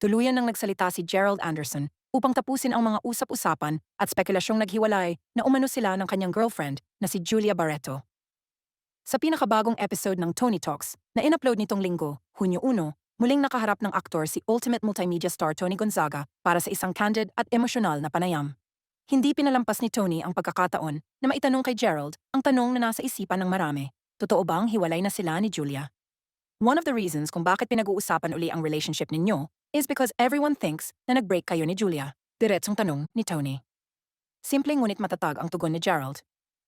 Tuluyan nang nagsalita si Gerald Anderson upang tapusin ang mga usap-usapan at spekulasyong naghiwalay na umano sila ng kanyang girlfriend na si Julia Barreto. Sa pinakabagong episode ng Tony Talks na in-upload nitong linggo, Hunyo 1, muling nakaharap ng aktor si Ultimate Multimedia Star Tony Gonzaga para sa isang candid at emosyonal na panayam. Hindi pinalampas ni Tony ang pagkakataon na maitanong kay Gerald ang tanong na nasa isipan ng marami. Totoo bang hiwalay na sila ni Julia? One of the reasons kung bakit pinag-uusapan uli ang relationship ninyo is because everyone thinks na nag-break kayo ni Julia. Diretsong tanong ni Tony. Simple ngunit matatag ang tugon ni Gerald.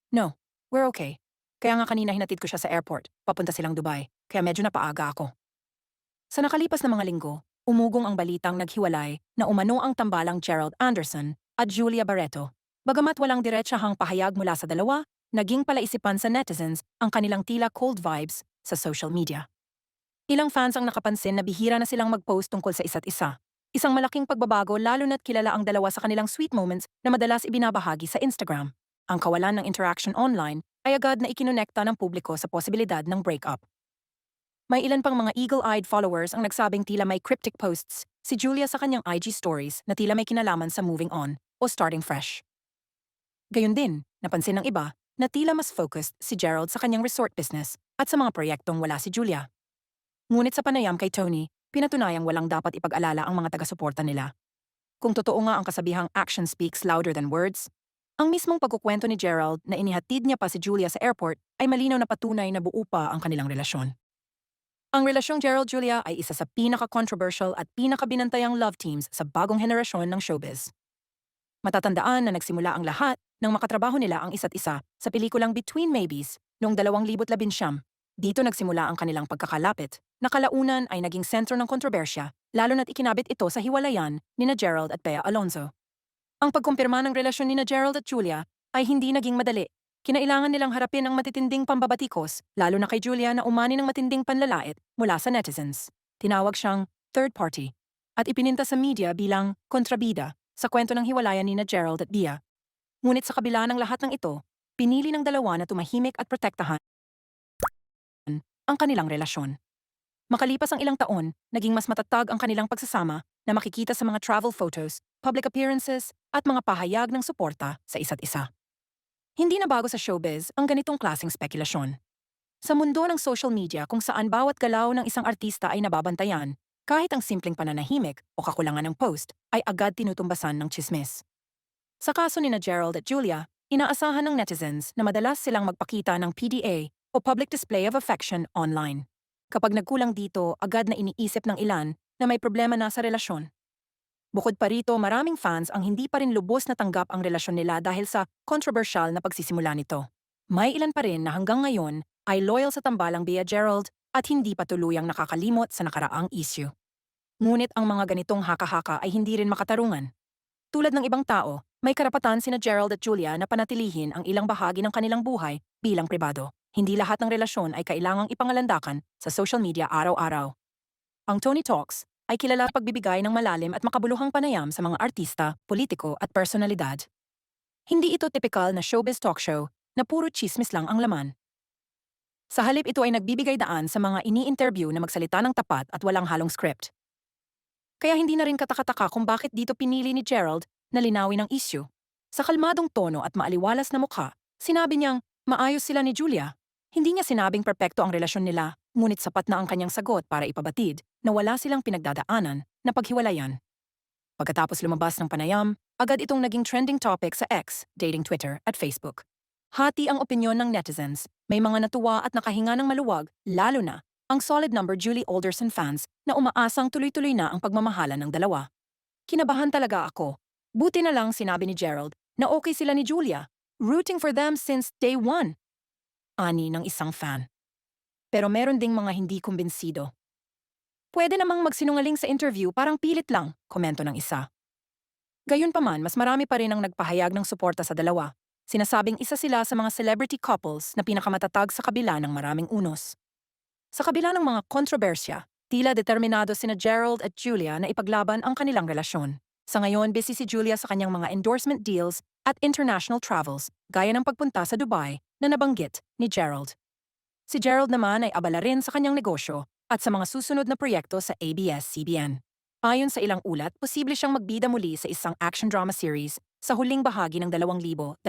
No, we're okay. Kaya nga kanina hinatid ko siya sa airport, papunta silang Dubai, kaya medyo napaaga ako. Sa nakalipas na mga linggo, umugong ang balitang naghiwalay na umano ang tambalang Gerald Anderson at Julia Barreto. Bagamat walang diretsahang pahayag mula sa dalawa, naging palaisipan sa netizens ang kanilang tila cold vibes sa social media. Ilang fans ang nakapansin na bihira na silang mag-post tungkol sa isa't isa. Isang malaking pagbabago lalo na't kilala ang dalawa sa kanilang sweet moments na madalas ibinabahagi sa Instagram. Ang kawalan ng interaction online ay agad na ikinonekta ng publiko sa posibilidad ng breakup. May ilan pang mga eagle-eyed followers ang nagsabing tila may cryptic posts si Julia sa kanyang IG stories na tila may kinalaman sa moving on o starting fresh. Gayun din, napansin ng iba na tila mas focused si Gerald sa kanyang resort business at sa mga proyektong wala si Julia. Ngunit sa panayam kay Tony, pinatunayang walang dapat ipag-alala ang mga taga-suporta nila. Kung totoo nga ang kasabihang action speaks louder than words, ang mismong pagkukwento ni Gerald na inihatid niya pa si Julia sa airport ay malinaw na patunay na buo pa ang kanilang relasyon. Ang relasyong Gerald-Julia ay isa sa pinaka-controversial at pinakabinantayang love teams sa bagong henerasyon ng showbiz. Matatandaan na nagsimula ang lahat nang makatrabaho nila ang isa't isa sa pelikulang Between Maybes noong 2019. Dito nagsimula ang kanilang pagkakalapit, na kalaunan ay naging sentro ng kontrobersya, lalo na't ikinabit ito sa hiwalayan ni na Gerald at Bea Alonzo. Ang pagkumpirma ng relasyon ni na Gerald at Julia ay hindi naging madali. Kinailangan nilang harapin ang matitinding pambabatikos, lalo na kay Julia na umani ng matinding panlalait mula sa netizens. Tinawag siyang third party at ipininta sa media bilang kontrabida sa kwento ng hiwalayan ni na Gerald at Bea. Ngunit sa kabila ng lahat ng ito, pinili ng dalawa na tumahimik at protektahan ang kanilang relasyon. Makalipas ang ilang taon, naging mas matatag ang kanilang pagsasama na makikita sa mga travel photos, public appearances, at mga pahayag ng suporta sa isa't isa. Hindi na bago sa showbiz ang ganitong klaseng spekulasyon. Sa mundo ng social media kung saan bawat galaw ng isang artista ay nababantayan, kahit ang simpleng pananahimik o kakulangan ng post ay agad tinutumbasan ng chismis. Sa kaso ni na Gerald at Julia, inaasahan ng netizens na madalas silang magpakita ng PDA o public display of affection online. Kapag nagkulang dito, agad na iniisip ng ilan na may problema na sa relasyon. Bukod pa rito, maraming fans ang hindi pa rin lubos na tanggap ang relasyon nila dahil sa controversial na pagsisimula nito. May ilan pa rin na hanggang ngayon ay loyal sa tambalang Bea Gerald at hindi pa tuluyang nakakalimot sa nakaraang issue. Ngunit ang mga ganitong haka-haka ay hindi rin makatarungan. Tulad ng ibang tao, may karapatan sina Gerald at Julia na panatilihin ang ilang bahagi ng kanilang buhay bilang pribado. Hindi lahat ng relasyon ay kailangang ipangalandakan sa social media araw-araw. Ang Tony Talks ay kilala pagbibigay ng malalim at makabuluhang panayam sa mga artista, politiko at personalidad. Hindi ito typical na showbiz talk show na puro chismis lang ang laman. Sa halip ito ay nagbibigay daan sa mga ini-interview na magsalita ng tapat at walang halong script. Kaya hindi na rin katakataka kung bakit dito pinili ni Gerald na linawin ang issue. Sa kalmadong tono at maaliwalas na mukha, sinabi niyang maayos sila ni Julia hindi niya sinabing perpekto ang relasyon nila, ngunit sapat na ang kanyang sagot para ipabatid na wala silang pinagdadaanan na paghiwalayan. Pagkatapos lumabas ng panayam, agad itong naging trending topic sa X, dating Twitter at Facebook. Hati ang opinyon ng netizens, may mga natuwa at nakahinga ng maluwag, lalo na ang solid number Julie Alderson fans na umaasang tuloy-tuloy na ang pagmamahala ng dalawa. Kinabahan talaga ako. Buti na lang sinabi ni Gerald na okay sila ni Julia, rooting for them since day one ani ng isang fan. Pero meron ding mga hindi kumbinsido. Pwede namang magsinungaling sa interview parang pilit lang, komento ng isa. Gayunpaman, mas marami pa rin ang nagpahayag ng suporta sa dalawa. Sinasabing isa sila sa mga celebrity couples na pinakamatatag sa kabila ng maraming unos. Sa kabila ng mga kontrobersya, tila determinado sina Gerald at Julia na ipaglaban ang kanilang relasyon. Sa ngayon, busy si Julia sa kanyang mga endorsement deals at international travels, gaya ng pagpunta sa Dubai na nabanggit ni Gerald. Si Gerald naman ay abala rin sa kanyang negosyo at sa mga susunod na proyekto sa ABS-CBN. Ayon sa ilang ulat, posible siyang magbida muli sa isang action drama series sa huling bahagi ng 2025.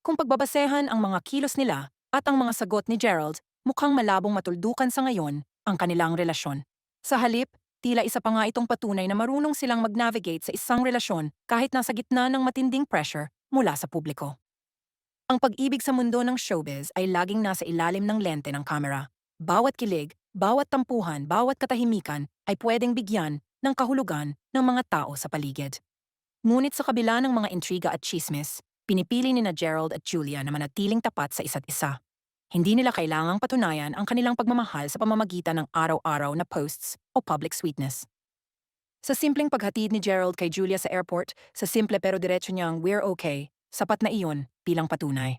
Kung pagbabasehan ang mga kilos nila at ang mga sagot ni Gerald, mukhang malabong matuldukan sa ngayon ang kanilang relasyon. Sa halip, tila isa pa nga itong patunay na marunong silang mag-navigate sa isang relasyon kahit nasa gitna ng matinding pressure mula sa publiko. Ang pag-ibig sa mundo ng showbiz ay laging nasa ilalim ng lente ng kamera. Bawat kilig, bawat tampuhan, bawat katahimikan ay pwedeng bigyan ng kahulugan ng mga tao sa paligid. Ngunit sa kabila ng mga intriga at chismis, pinipili ni na Gerald at Julia na manatiling tapat sa isa't isa. Hindi nila kailangang patunayan ang kanilang pagmamahal sa pamamagitan ng araw-araw na posts o public sweetness. Sa simpleng paghatid ni Gerald kay Julia sa airport, sa simple pero diretso niyang we're okay, sapat na iyon bilang patunay.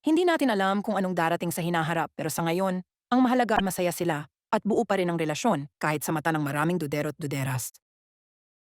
Hindi natin alam kung anong darating sa hinaharap pero sa ngayon, ang mahalaga masaya sila at buo pa rin ang relasyon kahit sa mata ng maraming dudero't duderas.